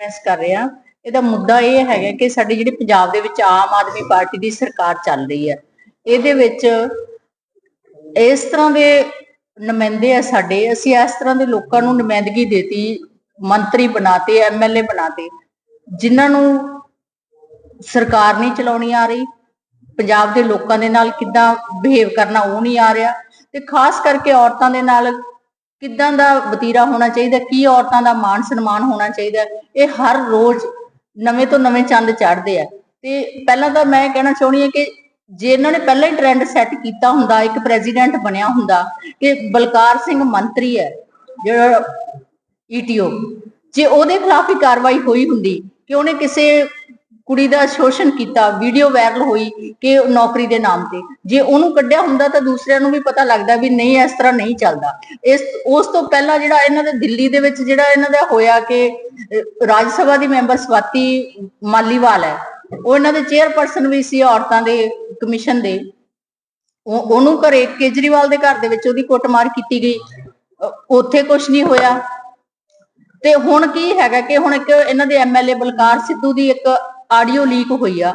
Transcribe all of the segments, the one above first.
Press ਕਰ ਰਹੇ ਹਾਂ। ਇਹਦਾ ਮੁੱਦਾ ਇਹ ਹੈਗਾ ਕਿ ਸਾਡੀ ਜਿਹੜੀ ਪੰਜਾਬ ਦੇ ਵਿੱਚ ਆਮ ਆਦਮੀ ਪਾਰਟੀ ਦੀ ਸਰਕਾਰ ਚੱਲ ਰਹੀ ਹੈ। ਇਹਦੇ ਵਿੱਚ ਇਸ ਤਰ੍ਹਾਂ ਦੇ ਨੁਮਾਇੰਦੇ ਆ ਸਾਡੇ। ਅਸੀਂ ਇਸ ਤਰ੍ਹਾਂ ਦੇ ਲੋਕਾਂ ਨੂੰ ਨੁਮਾਇੰਦਗੀ ਦੇਤੀ, ਮੰਤਰੀ ਬਣਾਤੇ ਐਮਐਲਏ ਬਣਾਤੇ, ਜਿਨ੍ਹਾਂ ਨੂੰ ਸਰਕਾਰ ਨਹੀਂ ਚਲਾਉਣੀ ਆ ਰਹੀ। ਪੰਜਾਬ ਦੇ ਲੋਕਾਂ ਦੇ ਨਾਲ ਕਿੱਦਾਂ ਬਿਹੇਵ ਕਰਨਾ ਉਹ ਨਹੀਂ ਆ ਰਿਹਾ। ਤੇ ਖਾਸ ਕਰਕੇ ਔਰਤਾਂ ਦੇ ਨਾਲ ਕਿੱਦਾਂ ਦਾ ਵਤੀਰਾ ਹੋਣਾ ਚਾਹੀਦਾ, ਕੀ ਔਰਤਾਂ ਦਾ ਮਾਣ ਸਨਮਾਨ ਹੋਣਾ ਚਾਹੀਦਾ, ਇਹ ਹਰ ਰੋਜ਼ ਨਵੇਂ ਤੋਂ ਨਵੇਂ ਚੰਦ ਚੜ੍ਹਦੇ ਆ। ਤੇ ਪਹਿਲਾਂ ਤਾਂ ਮੈਂ ਕਹਿਣਾ ਚਾਹੁੰਦੀ ਹਾਂ ਕਿ ਜੇ ਇਹਨਾਂ ਨੇ ਪਹਿਲਾਂ ਹੀ ਟ੍ਰੈਂਡ ਸੈੱਟ ਕੀਤਾ ਹੁੰਦਾ, ਇੱਕ ਪ੍ਰੈਜ਼ੀਡੈਂਟ ਬਣਿਆ ਹੁੰਦਾ, ਕਿ ਬਲਕਾਰ ਸਿੰਘ ਮੰਤਰੀ ਹੈ, ਜਿਹੜਾ ਈਟੀਓ ਜੇ ਉਹਦੇ ਖਿਲਾਫ ਹੀ ਕਾਰਵਾਈ ਹੋਈ ਹੁੰਦੀ ਕਿ ਉਹਨੇ ਕਿਸੇ ਕੁੜੀ ਦਾ ਸ਼ੋਸ਼ਣ ਕੀਤਾ ਵੀਡੀਓ ਵਾਇਰਲ ਹੋਈ ਕਿ ਨੌਕਰੀ ਦੇ ਨਾਮ ਤੇ। ਜੇ ਉਹਨੂੰ ਕੱਢਿਆ ਹੁੰਦਾ ਤਾਂ ਦੂਸਰਿਆਂ ਨੂੰ ਵੀ ਪਤਾ ਲੱਗਦਾ ਵੀ ਨਹੀਂ, ਇਸ ਤਰ੍ਹਾਂ ਨਹੀਂ ਚੱਲਦਾ। ਇਸ, ਉਸ ਤੋਂ ਪਹਿਲਾਂ ਜਿਹੜਾ ਇਹਨਾਂ ਦੇ ਦਿੱਲੀ ਦੇ ਵਿੱਚ ਜਿਹੜਾ ਇਹਨਾਂ ਦਾ ਹੋਇਆ ਕਿ ਰਾਜ ਸਭਾ ਦੀ ਮੈਂਬਰ ਸਵਾਤੀ ਮਾਲੀਵਾਲ ਹੈ। ਉਹ ਇਹਨਾਂ ਦੇ ਚੇਅਰਪਰਸਨ ਵੀ ਸੀ ਔਰਤਾਂ ਦੇ ਕਮਿਸ਼ਨ ਦੇ। ਉਹਨੂੰ ਘਰੇ ਕੇਜਰੀਵਾਲ ਦੇ ਘਰ ਦੇ ਵਿੱਚ ਉਹਦੀ ਕੁੱਟਮਾਰ ਕੀਤੀ ਗਈ। ਉੱਥੇ ਕੁਝ ਨਹੀਂ ਹੋਇਆ। ਤੇ ਹੁਣ ਕੀ ਹੈਗਾ ਕਿ ਹੁਣ ਇੱਕ ਇਹਨਾਂ ਦੇ ਐਮਐਲਏ ਬਲਕਾਰ ਸਿੱਧੂ ਦੀ ਇੱਕ ਆਡੀਓ ਲੀਕ ਹੋਈ ਆ,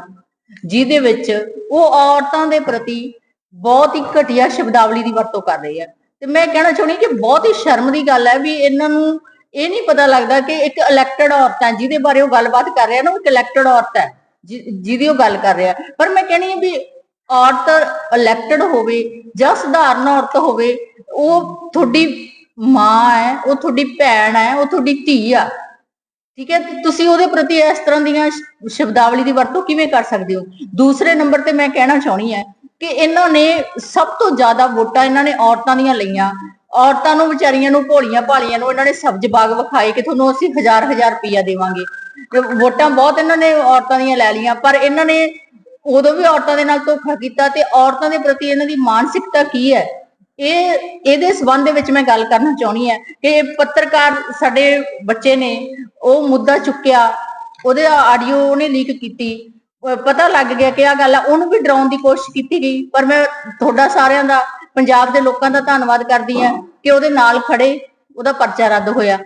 ਜਿਹਦੇ ਵਿੱਚ ਉਹ ਔਰਤਾਂ ਦੇ ਪ੍ਰਤੀ ਬਹੁਤ ਹੀ ਘਟੀਆ ਸ਼ਬਦਾਵਲੀ ਦੀ ਵਰਤੋਂ ਕਰ ਰਹੀ ਆ। ਤੇ ਮੈਂ ਕਹਿਣਾ ਚਾਹੁੰਦੀ ਕਿ ਬਹੁਤ ਹੀ ਸ਼ਰਮ ਦੀ ਗੱਲ ਹੈ ਵੀ ਇਹਨਾਂ ਨੂੰ ਇਹ ਨਹੀਂ ਪਤਾ ਲੱਗਦਾ ਕਿ ਇੱਕ ਇਲੈਕਟਡ ਔਰਤ ਹੈ ਜਿਹਦੇ ਬਾਰੇ ਉਹ ਗੱਲਬਾਤ ਕਰ ਰਿਹਾ ਨਾ, ਉਹ ਇੱਕ ਇਲੈਕਟਡ ਔਰਤ ਹੈ ਜਿ- ਜਿਹਦੀ ਉਹ ਗੱਲ ਕਰ ਰਿਹਾ। ਪਰ ਮੈਂ ਕਹਿੰਦੀ ਹਾਂ ਵੀ ਔਰਤ ਇਲੈਕਟਡ ਹੋਵੇ ਜਾਂ ਸਧਾਰਨ ਔਰਤ ਹੋਵੇ, ਉਹ ਤੁਹਾਡੀ ਮਾਂ ਹੈ, ਉਹ ਤੁਹਾਡੀ ਭੈਣ ਹੈ, ਉਹ ਤੁਹਾਡੀ ਧੀ ਆ ਠੀਕ ਹੈ? ਤੁਸੀਂ ਉਹਦੇ ਪ੍ਰਤੀ ਇਸ ਤਰ੍ਹਾਂ ਦੀਆਂ ਸ਼ਬਦਾਵਲੀ ਦੀ ਵਰਤੋਂ ਕਿਵੇਂ ਕਰ ਸਕਦੇ ਹੋ? ਦੂਸਰੇ ਨੰਬਰ ਤੇ ਮੈਂ ਕਹਿਣਾ ਚਾਹਣੀ ਹੈ ਕਿ ਇਹਨਾਂ ਨੇ ਸਭ ਤੋਂ ਜ਼ਿਆਦਾ ਵੋਟਾਂ ਇਹਨਾਂ ਨੇ ਔਰਤਾਂ ਦੀਆਂ ਲਈਆਂ। ਔਰਤਾਂ ਨੂੰ, ਵਿਚਾਰੀਆਂ ਨੂੰ, ਭੋਲੀਆਂ ਭਾਲੀਆਂ ਨੂੰ ਇਹਨਾਂ ਨੇ ਸਬਜ਼ ਬਾਗ ਵਿਖਾਏ ਕਿ ਤੁਹਾਨੂੰ ਅਸੀਂ ਹਜ਼ਾਰ ਹਜ਼ਾਰ ਰੁਪਈਆ ਦੇਵਾਂਗੇ। ਤੇ ਵੋਟਾਂ ਬਹੁਤ ਇਹਨਾਂ ਨੇ ਔਰਤਾਂ ਦੀਆਂ ਲੈ ਲਈਆਂ, ਪਰ ਇਹਨਾਂ ਨੇ ਉਦੋਂ ਵੀ ਔਰਤਾਂ ਦੇ ਨਾਲ ਧੋਖਾ ਕੀਤਾ ਤੇ ਔਰਤਾਂ ਦੇ ਪ੍ਰਤੀ ਇਹਨਾਂ ਦੀ ਮਾਨਸਿਕਤਾ ਕੀ ਹੈ? ਇਹ, ਇਹਦੇ ਸਬੰਧ ਦੇ ਵਿੱਚ ਮੈਂ ਗੱਲ ਕਰਨਾ ਚਾਹੁੰਦੀ ਹਾਂ ਕਿ ਪੱਤਰਕਾਰ ਸਾਡੇ ਬੱਚੇ ਨੇ ਉਹ ਮੁੱਦਾ ਚੁੱਕਿਆ, ਉਹਦੇ ਆਡੀਓ ਉਹਨੇ ਲੀਕ ਕੀਤੀ ਪਤਾ ਲੱਗ ਗਿਆ ਕਿ ਆ ਗੱਲ ਆ, ਉਹਨੂੰ ਵੀ ਡਰਾਉਣ ਦੀ ਕੋਸ਼ਿਸ਼ ਕੀਤੀ ਗਈ, ਪਰ ਮੈਂ ਤੁਹਾਡਾ ਸਾਰਿਆਂ ਦਾ, ਪੰਜਾਬ ਦੇ ਲੋਕਾਂ ਦਾ ਧੰਨਵਾਦ ਕਰਦੀ ਹਾਂ ਕਿ ਉਹਦੇ ਨਾਲ ਖੜੇ ਉਹਦਾ ਪਰਚਾ ਰੱਦ ਹੋਇਆ।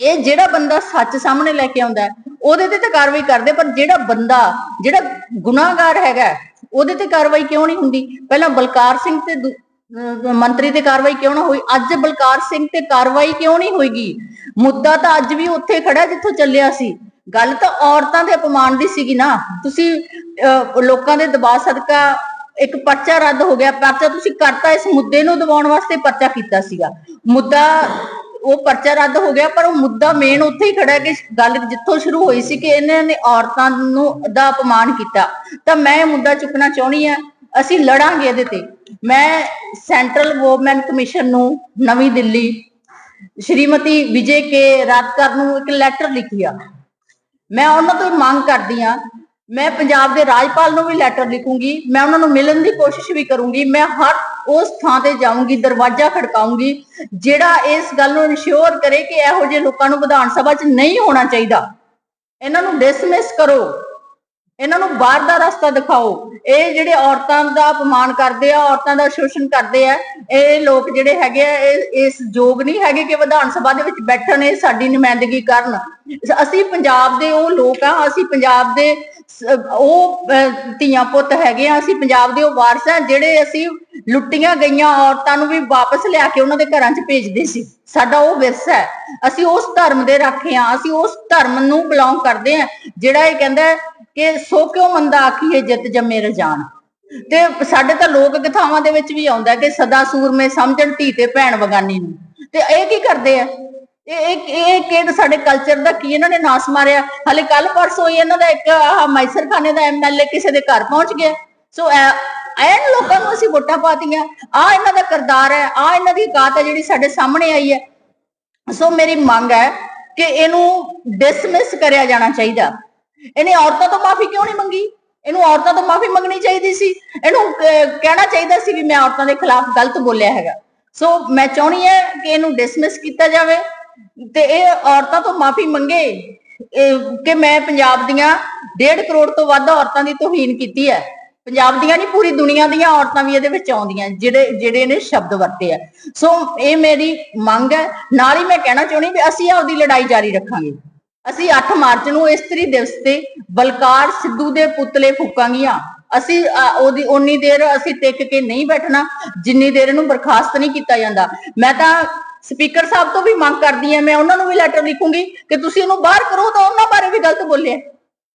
ਇਹ ਜਿਹੜਾ ਬੰਦਾ ਸੱਚ ਸਾਹਮਣੇ ਲੈ ਕੇ ਆਉਂਦਾ, ਉਹਦੇ ਤੇ ਤਾਂ ਕਾਰਵਾਈ ਕਰਦੇ, ਪਰ ਜਿਹੜਾ ਬੰਦਾ, ਜਿਹੜਾ ਗੁਨਾਹਗਾਰ ਹੈਗਾ, ਉਹਦੇ ਤੇ ਕਾਰਵਾਈ ਕਿਉਂ ਨਹੀਂ ਹੁੰਦੀ? ਪਹਿਲਾਂ ਬਲਕਾਰ ਸਿੰਘ ਤੇ ਦੂ- ਮੰਤਰੀ ਤੇ ਕਾਰਵਾਈ ਕਿਉਂ ਨਾ ਹੋਈ? ਅੱਜ ਬਲਕਾਰ ਸਿੰਘ ਤੇ ਕਾਰਵਾਈ ਕਿਉਂ ਨਹੀਂ ਹੋਈਗੀ? ਮੁੱਦਾ ਤਾਂ ਅੱਜ ਵੀ ਉੱਥੇ ਖੜਾ ਜਿੱਥੋਂ ਚੱਲਿਆ ਸੀ। ਗੱਲ ਤਾਂ ਔਰਤਾਂ ਦੇ ਅਪਮਾਨ ਦੀ ਸੀਗੀ ਨਾ। ਤੁਸੀਂ ਲੋਕਾਂ ਦੇ ਦਬਾਅ ਸਦਕਾ ਇੱਕ ਪਰਚਾ ਰੱਦ ਹੋ ਗਿਆ। ਪਰਚਾ ਤੁਸੀਂ ਕਰਤਾ ਇਸ ਮੁੱਦੇ ਨੂੰ ਦਬਾਉਣ ਵਾਸਤੇ ਪਰਚਾ ਕੀਤਾ ਸੀਗਾ। ਮੁੱਦਾ ਉਹ ਪਰਚਾ ਰੱਦ ਹੋ ਗਿਆ, ਪਰ ਉਹ ਮੁੱਦਾ ਮੇਨ ਉੱਥੇ ਹੀ ਖੜਾ ਕਿ ਗੱਲ ਜਿੱਥੋਂ ਸ਼ੁਰੂ ਹੋਈ ਸੀ ਕਿ ਇਹਨਾਂ ਨੇ ਔਰਤਾਂ ਨੂੰ ਦਾ ਅਪਮਾਨ ਕੀਤਾ। ਤਾਂ ਮੈਂ ਇਹ ਮੁੱਦਾ ਚੁੱਕਣਾ ਚਾਹੁੰਦੀ ਆ ਅਸੀਂ ਲੜਾਂਗੇ ਇਹਦੇ ਤੇ। ਮੈਂ ਸੈਂਟਰਲ ਵੂਮਨ ਕਮਿਸ਼ਨ ਨੂੰ ਨਵੀਂ ਦਿੱਲੀ ਸ਼੍ਰੀਮਤੀ ਵਿਜੇ ਕੇ ਰਾਤਕਰ ਨੂੰ ਇੱਕ ਲੈਟਰ ਲਿਖਿਆ ਮੈਂ ਉਹਨਾਂ ਤੋਂ ਮੰਗ ਕਰਦੀ ਆ ਮੈਂ ਪੰਜਾਬ ਦੇ ਰਾਜਪਾਲ ਨੂੰ ਵੀ ਲੈਟਰ ਲਿਖੂੰਗੀ। ਮੈਂ ਉਹਨਾਂ ਨੂੰ ਮਿਲਣ ਦੀ ਕੋਸ਼ਿਸ਼ ਵੀ ਕਰੂੰਗੀ। ਮੈਂ ਹਰ ਉਸ ਥਾਂ ਤੇ ਜਾਊਂਗੀ, ਦਰਵਾਜ਼ਾ ਖੜਕਾਉਂਗੀ ਜਿਹੜਾ ਇਸ ਗੱਲ ਨੂੰ ਇਨਸ਼ੋਰ ਕਰੇ ਕਿ ਇਹੋ ਜਿਹੇ ਲੋਕਾਂ ਨੂੰ ਵਿਧਾਨ ਸਭਾ 'ਚ ਨਹੀਂ ਹੋਣਾ ਚਾਹੀਦਾ। ਇਹਨਾਂ ਨੂੰ ਡਿਸਮਿਸ ਕਰੋ। ਇਹਨਾਂ ਨੂੰ ਬਾਹਰ ਦਾ ਰਸਤਾ ਦਿਖਾਓ। ਇਹ ਜਿਹੜੇ ਔਰਤਾਂ ਦਾ ਅਪਮਾਨ ਕਰਦੇ ਆ, ਔਰਤਾਂ ਦਾ ਸ਼ੋਸ਼ਣ ਕਰਦੇ ਆ, ਇਹ ਲੋਕ ਜਿਹੜੇ ਹੈਗੇ ਆ, ਇਹ ਇਸ ਯੋਗ ਨਹੀਂ ਹੈਗੇ ਕਿ ਵਿਧਾਨ ਸਭਾ ਦੇ ਵਿੱਚ ਬੈਠਣ, ਇਹ ਸਾਡੀ ਨੁਮਾਇੰਦਗੀ ਕਰਨ। ਅਸੀਂ ਪੰਜਾਬ ਦੇ ਉਹ ਲੋਕ ਆ, ਅਸੀਂ ਪੰਜਾਬ ਦੇ ਉਹ ਧੀਆਂ ਪੁੱਤ ਹੈਗੇ ਆ, ਅਸੀਂ ਪੰਜਾਬ ਦੇ ਉਹ ਵਾਰਸ ਆ, ਜਿਹੜੇ ਅਸੀਂ ਲੁੱਟੀਆਂ ਗਈਆਂ ਔਰਤਾਂ ਨੂੰ ਵੀ ਵਾਪਸ ਲਿਆ ਕੇ ਉਹਨਾਂ ਦੇ ਘਰਾਂ 'ਚ ਭੇਜਦੇ ਸੀ। ਸਾਡਾ ਉਹ ਵਿਰਸਾ ਹੈ। ਅਸੀਂ ਉਸ ਧਰਮ ਦੇ ਰਾਖੇ ਆ, ਅਸੀਂ ਉਸ ਧਰਮ ਨੂੰ ਬਿਲੋਂਗ ਕਰਦੇ ਆ। ਜਿਹੜਾ ਇਹ ਕਹਿੰਦਾ ਕਿ ਸੋ ਕਿਉਂ ਮੰਦਾ ਆਖੀਏ ਜਿੱਤ ਜੰਮੇ ਰਜਾਨ? ਤੇ ਸਾਡੇ ਤਾਂ ਲੋਕ ਕਥਾਵਾਂ ਦੇ ਵਿੱਚ ਵੀ ਆਉਂਦਾ ਕਿ ਸਦਾ ਸੂਰਮੇ ਸਮਝਣ ਧੀ ਤੇ ਭੈਣ ਬਗਾਨੀ ਨੂੰ। ਤੇ ਇਹ ਕੀ ਕਰਦੇ ਆ? ਇਹ ਇਹ ਕਿਹੜਾ ਸਾਡੇ ਕਲਚਰ ਦਾ ਕੀ ਇਹਨਾਂ ਨੇ ਨਾਸ ਮਾਰਿਆ? ਹਲੇ ਕੱਲ ਪਰਸੋਂ ਹੀ ਇਹਨਾਂ ਦਾ ਇੱਕ ਆਹ ਮੈਸਰ ਖਾਨੇ ਦਾ ਐਮਐਲਏ ਕਿਸੇ ਦੇ ਘਰ ਪਹੁੰਚ ਗਿਆ। ਸੋ ਐਨ ਲੋਕਾਂ ਨੂੰ ਅਸੀਂ ਵੋਟਾਂ ਪਾਤੀਆਂ। ਆ ਇਹਨਾਂ ਦਾ ਕਰਦਾਰ ਹੈ ਆ ਇਹਨਾਂ ਦੀ ਕਾਤ ਹੈ ਜਿਹੜੀ ਸਾਡੇ ਸਾਹਮਣੇ ਆਈ ਹੈ। ਸੋ ਮੇਰੀ ਮੰਗ ਹੈ ਕਿ ਇਹਨੂੰ ਡਿਸਮਿਸ ਕਰਿਆ ਜਾਣਾ ਚਾਹੀਦਾ। ਇਹਨੇ ਔਰਤਾਂ ਤੋਂ ਮਾਫੀ ਕਿਉਂ ਨਹੀਂ ਮੰਗੀ? ਇਹਨੂੰ ਔਰਤਾਂ ਤੋਂ ਮਾਫੀ ਮੰਗਣੀ ਚਾਹੀਦੀ ਸੀ। ਇਹਨੂੰ ਅਹ, ਕਹਿਣਾ ਚਾਹੀਦਾ ਸੀ ਵੀ ਮੈਂ ਔਰਤਾਂ ਦੇ ਖਿਲਾਫ ਗਲਤ ਬੋਲਿਆ ਹੈਗਾ। ਸੋ ਮੈਂ ਚਾਹਣੀ ਹੈ ਕਿ ਇਹਨੂੰ ਡਿਸਮਿਸ ਕੀਤਾ ਜਾਵੇ ਤੇ ਇਹ ਔਰਤਾਂ ਤੋਂ ਮਾਫੀ ਮੰਗੇ। ਕਿ ਮੈਂ ਪੰਜਾਬ ਦੀਆਂ 1.5 ਕਰੋੜ ਤੋਂ ਵੱਧ ਔਰਤਾਂ ਦੀ ਤੋਹੀਨ ਕੀਤੀ ਹੈ। ਪੰਜਾਬ ਦੀਆਂ ਨਹੀਂ ਪੂਰੀ ਦੁਨੀਆ ਦੀਆਂ ਔਰਤਾਂ ਵੀ ਇਹਦੇ ਵਿੱਚ ਆਉਂਦੀਆਂ ਜਿਹੜੇ ਜਿਹੜੇ ਨੇ ਸ਼ਬਦ ਵਰਤੇ ਆ। ਸੋ ਇਹ ਮੇਰੀ ਮੰਗ ਹੈ। ਨਾਲ ਹੀ ਮੈਂ ਕਹਿਣਾ ਚਾਹੁੰਦੀ ਵੀ ਅਸੀਂ ਆਪਦੀ ਲੜਾਈ ਜਾਰੀ ਰੱਖਾਂਗੇ। ਅਸੀਂ 8 ਮਾਰਚ ਨੂੰ ਇਸਤਰੀ ਦਿਵਸ ਤੇ ਬਲਕਾਰ ਸਿੱਧੂ ਦੇ ਪੁਤਲੇ ਫੂਕਾਂਗੀਆਂ। ਅਸੀਂ ਉਹਦੀ ਉਨੀ ਦੇਰ ਅਸੀਂ ਟਿਕ ਕੇ ਨਹੀਂ ਬੈਠਣਾ, ਜਿੰਨੀ ਦੇਰ ਇਹਨੂੰ ਬਰਖਾਸਤ ਨਹੀਂ ਕੀਤਾ ਜਾਂਦਾ। ਮੈਂ ਤਾਂ ਸਪੀਕਰ ਸਾਹਿਬ ਤੋਂ ਵੀ ਮੰਗ ਕਰਦੀ ਹਾਂ, ਮੈਂ ਉਹਨਾਂ ਨੂੰ ਵੀ ਲੈਟਰ ਲਿਖੂੰਗੀ ਕਿ ਤੁਸੀਂ ਉਹਨੂੰ ਬਾਹਰ ਕਰੋ, ਤਾਂ ਉਹਨਾਂ ਬਾਰੇ ਵੀ ਗਲਤ ਬੋਲਿਆ।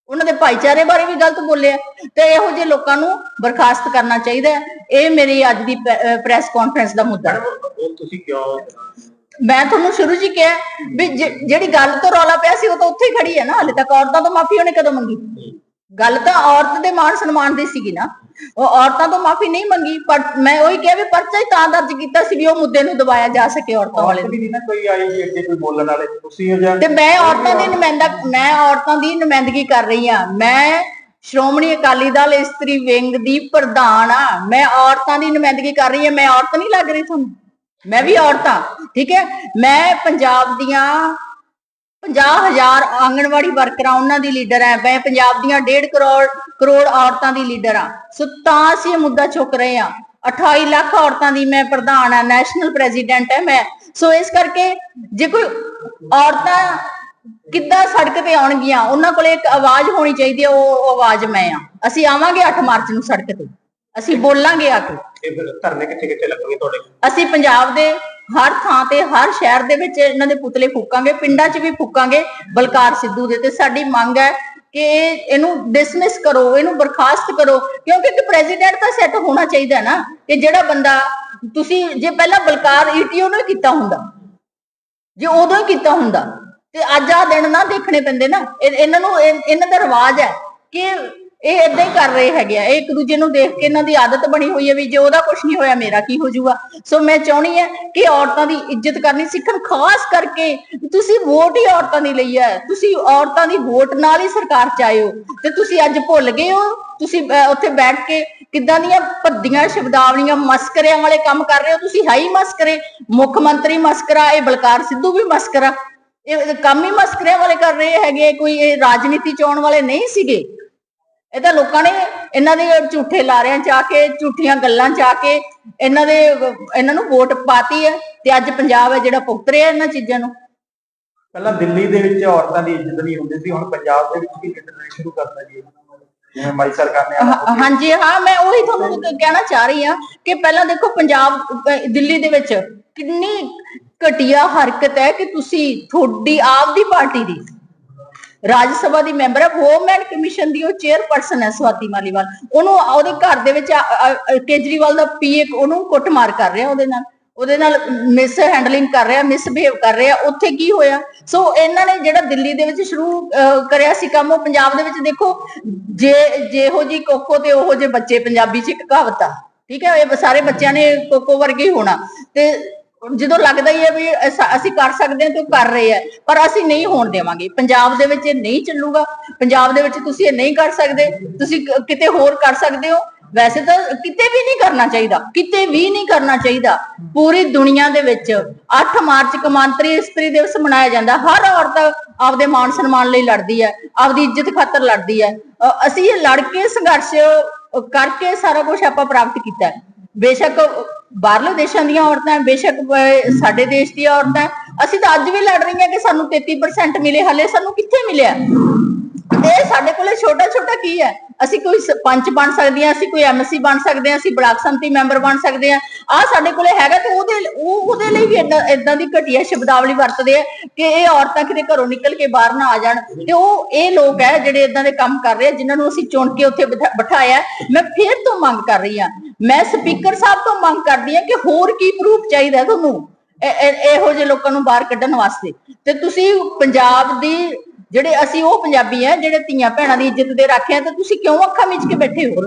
ਉਹਨਾਂ ਦੇ ਭਾਈਚਾਰੇ ਬਾਰੇ ਵੀ ਗਲਤ ਬੋਲਿਆ। ਤੇ ਇਹੋ ਜਿਹੇ ਲੋਕਾਂ ਨੂੰ ਬਰਖਾਸਤ ਕਰਨਾ ਚਾਹੀਦਾ ਇਹ ਮੇਰੀ ਅੱਜ ਦੀ ਪ੍ਰੈਸ ਕਾਨਫਰੰਸ ਦਾ ਮੁੱਦਾ ਤੁਸੀਂ ਕਿਉਂ ਮੈਂ ਤੁਹਾਨੂੰ ਸ਼ੁਰੂ ਜੀ ਕਿਹਾ ਵੀ ਜਿਹੜੀ ਗੱਲ ਤੋਂ ਰੌਲਾ ਪਿਆ ਸੀ ਉਹ ਤਾਂ ਉੱਥੇ ਹੀ ਖੜੀ ਹੈ ਨਾ ਹਾਲੇ ਤੱਕ ਔਰਤਾਂ ਤੋਂ ਮਾਫੀ ਉਹਨੇ ਕਦੋਂ ਮੰਗੀ? ਗੱਲ ਤਾਂ ਔਰਤ ਦੇ ਮਾਣ ਸਨਮਾਨ ਦੀ ਸੀਗੀ ਨਾ। ਉਹ ਔਰਤਾਂ ਤੋਂ ਮਾਫੀ ਨਹੀਂ ਮੰਗੀ ਪਰ ਮੈਂ ਉਹੀ ਕਿਹਾ ਵੀ ਪਰਚਾ ਹੀ ਤਾਂ ਦਰਜ ਕੀਤਾ ਸੀ ਵੀ ਉਹ ਮੁੱਦੇ ਨੂੰ ਦਬਾਇਆ ਜਾ ਸਕੇ ਔਰਤਾਂ ਵਾਲੇ ਵੀ ਨਾ ਕੋਈ ਆਈ ਜੀ ਅੱਗੇ ਕੋਈ ਬੋਲਣ ਵਾਲੇ ਤੁਸੀਂ ਹੋ ਜਾਂ ਤੇ ਮੈਂ ਔਰਤਾਂ ਦੀ ਨੁਮਾਇੰਦਾ ਮੈਂ ਔਰਤਾਂ ਦੀ ਨੁਮਾਇੰਦਗੀ ਕਰ ਰਹੀ ਹਾਂ। ਮੈਂ ਸ਼੍ਰੋਮਣੀ ਅਕਾਲੀ ਦਲ ਇਸਤਰੀ ਵਿੰਗ ਦੀ ਪ੍ਰਧਾਨ ਆ ਮੈਂ ਔਰਤਾਂ ਦੀ ਨੁਮਾਇੰਦਗੀ ਕਰ ਰਹੀ ਹਾਂ। ਮੈਂ ਔਰਤ ਨਹੀਂ ਲੱਗ ਰਹੀ ਤੁਹਾਨੂੰ। ਮੈਂ ਵੀ ਔਰਤਾਂ, ਠੀਕ ਹੈ? ਮੈਂ ਪੰਜਾਬ ਦੀਆਂ 50000 ਆਂਗਣਵਾੜੀ ਵਰਕਰਾਂ, ਉਹਨਾਂ ਦੀ ਲੀਡਰ ਹੈ। ਮੈਂ ਪੰਜਾਬ ਦੀਆਂ 1.5 ਕਰੋੜ ਕਰੋੜ ਔਰਤਾਂ ਦੀ ਲੀਡਰ ਆ ਸੋ ਤਾਂ ਅਸੀਂ ਇਹ ਮੁੱਦਾ ਚੁੱਕ ਰਹੇ ਆ 28 ਲੱਖ ਔਰਤਾਂ ਦੀ ਮੈਂ ਪ੍ਰਧਾਨ ਆ ਨੈਸ਼ਨਲ ਪ੍ਰੈਜ਼ੀਡੈਂਟ ਹੈ ਮੈਂ। ਸੋ ਇਸ ਕਰਕੇ ਜੇ ਕੋਈ ਔਰਤਾਂ ਕਿੱਦਾਂ ਸੜਕ ਤੇ ਆਉਣਗੀਆਂ, ਉਹਨਾਂ ਕੋਲੇ ਇੱਕ ਆਵਾਜ਼ ਹੋਣੀ ਚਾਹੀਦੀ ਹੈ, ਉਹ ਆਵਾਜ਼ ਮੈਂ ਆ ਅਸੀਂ ਆਵਾਂਗੇ 8 ਮਾਰਚ ਨੂੰ ਸੜਕ ਤੇ। ਅਸੀਂ ਬੋਲਾਂਗੇ ਆ ਕੇ। ਇਹ ਫਿਰ ਧਰਨੇ ਕਿੱਥੇ ਕਿੱਥੇ ਲੱਗਣਗੇ ਤੁਹਾਡੇ? ਅਸੀਂ ਪੰਜਾਬ ਦੇ ਹਰ ਥਾਂ ਤੇ, ਹਰ ਸ਼ਹਿਰ ਦੇ ਵਿੱਚ ਇਹਨਾਂ ਦੇ ਪੁਤਲੇ ਫੂਕਾਂਗੇ, ਪਿੰਡਾਂ 'ਚ ਵੀ ਫੂਕਾਂਗੇ, ਬਲਕਾਰ ਸਿੱਧੂ ਦੇ। ਤੇ ਸਾਡੀ ਮੰਗ ਹੈ ਕਿ ਇਹਨੂੰ ਡਿਸਮਿਸ ਕਰੋ, ਇਹਨੂੰ ਬਰਖਾਸਤ ਕਰੋ, ਕਿਉਂਕਿ ਇੱਕ ਪ੍ਰੈਜ਼ੀਡੈਂਟ ਤਾਂ ਸੈੱਟ ਹੋਣਾ ਚਾਹੀਦਾ ਹੈ ਨਾ ਕਿ ਜਿਹੜਾ ਬੰਦਾ, ਤੁਸੀਂ ਜੇ ਪਹਿਲਾਂ ਬਲਕਾਰ ਈਟੀਓ ਨੂੰ ਕੀਤਾ ਹੁੰਦਾ, ਜੇ ਉਦੋਂ ਹੀ ਕੀਤਾ ਹੁੰਦਾ, ਤੇ ਅੱਜ ਆ ਦਿਨ ਨਾ ਦੇਖਣੇ ਪੈਂਦੇ ਨਾ। ਇਹਨਾਂ ਨੂੰ ਇਹਨਾਂ ਦਾ ਰਿਵਾਜ ਹੈ ਕਿ ਇਹ ਇਦਾਂ ਹੀ ਕਰ ਰਹੇ ਹੈਗੇ ਆ। ਇਹ ਇੱਕ ਦੂਜੇ ਨੂੰ ਦੇਖ ਕੇ ਇਹਨਾਂ ਦੀ ਆਦਤ ਬਣੀ ਹੋਈ ਹੈ ਵੀ ਜੇ ਉਹਦਾ ਕੁਝ ਨਹੀਂ ਹੋਇਆ ਮੇਰਾ ਕੀ ਹੋ ਜਾਊਗਾ। ਸੋ ਮੈਂ ਚਾਹਣੀ ਹੈ ਕਿ ਔਰਤਾਂ ਦੀ ਇੱਜ਼ਤ ਕਰਨੀ ਸਿੱਖਣ, ਖਾਸ ਕਰਕੇ ਤੁਸੀਂ ਵੋਟ ਹੀ ਔਰਤਾਂ ਦੀ ਲਈ ਹੈ ਤੁਸੀਂ ਔਰਤਾਂ ਦੀ ਵੋਟ ਨਾਲ ਹੀ ਸਰਕਾਰ ਚ ਆਏ ਹੋ ਤੇ ਤੁਸੀਂ ਅੱਜ ਭੁੱਲ ਗਏ ਹੋ। ਤੁਸੀਂ ਉੱਥੇ ਬੈਠ ਕੇ ਕਿੱਦਾਂ ਦੀਆਂ ਭੱਦੀਆਂ, ਸ਼ਬਦਾਵਲੀਆਂ, ਮਸਕਰਿਆਂ ਵਾਲੇ ਕੰਮ ਕਰ ਰਹੇ ਹੋ। ਤੁਸੀਂ ਹੈ ਹੀ ਮਸਕਰੇ। ਮੁੱਖ ਮੰਤਰੀ ਮਸਕਰਾ, ਇਹ ਬਲਕਾਰ ਸਿੱਧੂ ਵੀ ਮਸਕਰਾ। ਇਹ ਕੰਮ ਹੀ ਮਸਕਰਿਆਂ ਵਾਲੇ ਕਰ ਰਹੇ ਹੈਗੇ। ਕੋਈ ਇਹ ਰਾਜਨੀਤੀ ਚ ਆਉਣ ਵਾਲੇ ਨਹੀਂ ਸੀਗੇ। ਇਹ ਤਾਂ ਲੋਕਾਂ ਨੇ ਇਹਨਾਂ ਦੇ ਝੂਠੇ ਲਾਰਿਆਂ ਚ ਆ ਕੇ ਝੂਠੀਆਂ ਗੱਲਾਂ ਚ ਆ ਕੇ ਇਹਨਾਂ ਦੇ ਇਹਨਾਂ ਨੂੰ ਵੋਟ ਪਾਤੀ ਹੈ ਤੇ ਅੱਜ ਪੰਜਾਬ ਹੈ ਜਿਹੜਾ ਭੁਗਤ ਰਿਹਾ ਇਹਨਾਂ ਚੀਜ਼ਾਂ ਨੂੰ। ਪਹਿਲਾਂ ਦਿੱਲੀ ਦੇ ਵਿੱਚ ਔਰਤਾਂ ਦੀ ਇੱਜ਼ਤ ਨਹੀਂ ਹੁੰਦੀ ਸੀ ਹੁਣ ਪੰਜਾਬ ਦੇ ਵਿੱਚ ਵੀ ਕਿਤੇ ਸ਼ੁਰੂ ਕਰਤਾ ਜੀ ਜਿਵੇਂ ਮਾਈ ਸਰਕਾਰ ਨੇ ਹਾਂਜੀ ਹਾਂ ਮੈਂ ਉਹੀ ਤੁਹਾਨੂੰ ਕਹਿਣਾ ਚਾਹ ਰਹੀ ਹਾਂ ਕਿ ਪਹਿਲਾਂ ਦੇਖੋ ਪੰਜਾਬ ਦਿੱਲੀ ਦੇ ਵਿੱਚ ਕਿੰਨੀ ਘਟੀਆ ਹਰਕਤ ਹੈ ਕਿ ਤੁਸੀਂ ਤੁਹਾਡੀ ਆਪ ਦੀ ਪਾਰਟੀ ਦੀ ਰਾਜ ਸਭਾ ਦੀ ਮੈਂਬਰ ਹੈ ਵੋਮੈਨ ਕਮਿਸ਼ਨ ਦੀ ਉਹ ਚੇਅਰਪਰਸਨ ਹੈ ਸਵਾਤੀ ਮਾਲੀਵਾਲ। ਉਹਨੂੰ ਉਹਦੇ ਘਰ ਦੇ ਵਿੱਚ ਕੇਜਰੀਵਾਲ ਦਾ ਪੀਏ ਉਹਨੂੰ ਕੁੱਟਮਾਰ ਕਰ ਰਿਹਾ ਉਹਦੇ ਨਾਲ। ਉਹਦੇ ਨਾਲ ਮਿਸ ਹੈਂਡਲਿੰਗ ਕਰ ਰਿਹਾ ਮਿਸਬਿਹੇਵ ਕਰ ਰਿਹਾ, ਉੱਥੇ ਕੀ ਹੋਇਆ? ਸੋ ਇਹਨਾਂ ਨੇ ਜਿਹੜਾ ਦਿੱਲੀ ਦੇ ਵਿੱਚ ਸ਼ੁਰੂ ਕਰਿਆ ਸੀ ਕੰਮ, ਉਹ ਪੰਜਾਬ ਦੇ ਵਿੱਚ ਦੇਖੋ, ਜੇ, ਜਿਹੋ ਜੀ ਕੋਕੋ ਤੇ ਉਹੋ ਜੇ ਬੱਚੇ, ਪੰਜਾਬੀ ਚ ਇੱਕ ਕਹਾਵਤ ਆ। ਠੀਕ ਹੈ, ਇਹ ਸਾਰੇ ਬੱਚਿਆਂ ਨੇ ਕੋਕੋ ਵਰਗੇ ਹੀ ਹੋਣਾ। ਤੇ ਜਦੋਂ ਲੱਗਦਾ ਹੀ ਹੈ ਵੀ ਅਸੀਂ ਕਰ ਸਕਦੇ ਹਾਂ ਤੇ ਉਹ ਕਰ ਰਹੇ ਆ ਪਰ ਅਸੀਂ ਨਹੀਂ ਹੋਣ ਦੇਵਾਂਗੇ। ਪੰਜਾਬ ਦੇ ਵਿੱਚ ਇਹ ਨਹੀਂ ਚੱਲੂਗਾ। ਪੰਜਾਬ ਦੇ ਵਿੱਚ ਤੁਸੀਂ ਇਹ ਨਹੀਂ ਕਰ ਸਕਦੇ। ਤੁਸੀਂ ਕਿਤੇ ਹੋਰ ਕਰ ਸਕਦੇ ਹੋ। ਵੈਸੇ ਤਾਂ ਕਿਤੇ ਵੀ ਨਹੀਂ ਕਰਨਾ ਚਾਹੀਦਾ। ਕਿਤੇ ਵੀ ਨਹੀਂ ਕਰਨਾ ਚਾਹੀਦਾ। ਪੂਰੀ ਦੁਨੀਆ ਦੇ ਵਿੱਚ 8 ਮਾਰਚ ਕਮਾਂਤਰੀ ਇਸਤਰੀ ਦਿਵਸ ਮਨਾਇਆ ਜਾਂਦਾ। ਹਰ ਔਰਤ ਆਪਦੇ ਮਾਨ ਸਨਮਾਨ ਲਈ ਲੜਦੀ ਹੈ। ਆਪਦੀ ਇੱਜ਼ਤ ਖਾਤਰ ਲੜਦੀ ਹੈ। ਅਸੀਂ ਇਹ ਲੜ ਕੇ ਸੰਘਰਸ਼ ਕਰਕੇ ਸਾਰਾ ਕੁਝ ਆਪਾਂ ਪ੍ਰਾਪਤ ਕੀਤਾ ਬੇਸ਼ੱਕ ਬਾਹਰਲੇ ਦੇਸ਼ਾਂ ਦੀਆਂ ਔਰਤਾਂ, ਬੇਸ਼ੱਕ ਸਾਡੇ ਦੇਸ਼ ਦੀਆਂ ਔਰਤਾਂ, ਅਸੀਂ ਤਾਂ ਅੱਜ ਵੀ ਲੜ ਰਹੀਆਂ ਕਿ ਸਾਨੂੰ 33% ਮਿਲੇ, ਹਲੇ ਸਾਨੂੰ ਕਿੱਥੇ ਮਿਲਿਆ? ਇਹ ਸਾਡੇ ਕੋਲੇ ਛੋਟਾ ਛੋਟਾ ਕੀ ਹੈ? ਅਸੀਂ ਕੋਈ ਸ- ਪੰਚ ਬਣ ਸਕਦੇ ਹਾਂ, ਅਸੀਂ ਕੋਈ ਐਮਸੀ ਬਣ ਸਕਦੇ ਹਾਂ, ਅਸੀਂ ਬਲਾਕ ਸੰਮਤੀ ਮੈਂਬਰ ਬਣ ਸਕਦੇ ਹਾਂ। ਆ ਸਾਡੇ ਕੋਲੇ ਹੈਗਾ ਤੇ ਉਹਦੇ, ਉਹ, ਉਹਦੇ ਲਈ ਵੀ ਏਦਾਂ ਏਦਾਂ ਦੀ ਘਟੀਆ ਸ਼ਬਦਾਵਲੀ ਵਰਤਦੇ ਆ ਕਿ ਇਹ ਔਰਤਾਂ ਕਿਤੇ ਘਰੋਂ ਨਿਕਲ ਕੇ ਬਾਹਰ ਨਾ ਆ ਜਾਣ। ਤੇ ਉਹ, ਇਹ ਲੋਕ ਹੈ ਜਿਹੜੇ ਇਦਾਂ ਦੇ ਕੰਮ ਕਰ ਰਹੇ ਆ, ਜਿਨ੍ਹਾਂ ਨੂੰ ਅਸੀਂ ਚੁਣ ਕੇ ਉੱਥੇ ਬਿਠਾ- ਬਿਠਾਇਆ। ਮੈਂ ਫੇਰ ਤੋਂ ਮੰਗ ਕਰ ਰਹੀ ਹਾਂ ਮੈਂ ਸਪੀਕਰ ਸਾਹਿਬ ਤੋਂ ਮੰਗ ਕਰਦੀ ਹਾਂ ਕਿ ਹੋਰ ਕੀ ਪ੍ਰੂਫ ਚਾਹੀਦਾ ਤੁਹਾਨੂੰ? ਇਹੋ ਜਿਹੇ ਲੋਕਾਂ ਨੂੰ ਬਾਹਰ ਕੱਢਣ ਵਾਸਤੇ। ਤੇ ਤੁਸੀਂ ਪੰਜਾਬ ਦੀ ਜਿਹੜੇ ਅਸੀਂ ਉਹ ਪੰਜਾਬੀ ਆ, ਜਿਹੜੇ ਧੀਆਂ ਭੈਣਾਂ ਦੀ ਇੱਜ਼ਤ ਦੇ ਰੱਖਿਆ ਤੇ ਤੁਸੀਂ ਕਿਉਂ ਅੱਖਾਂ ਮੀਚ ਕੇ ਬੈਠੇ ਹੋ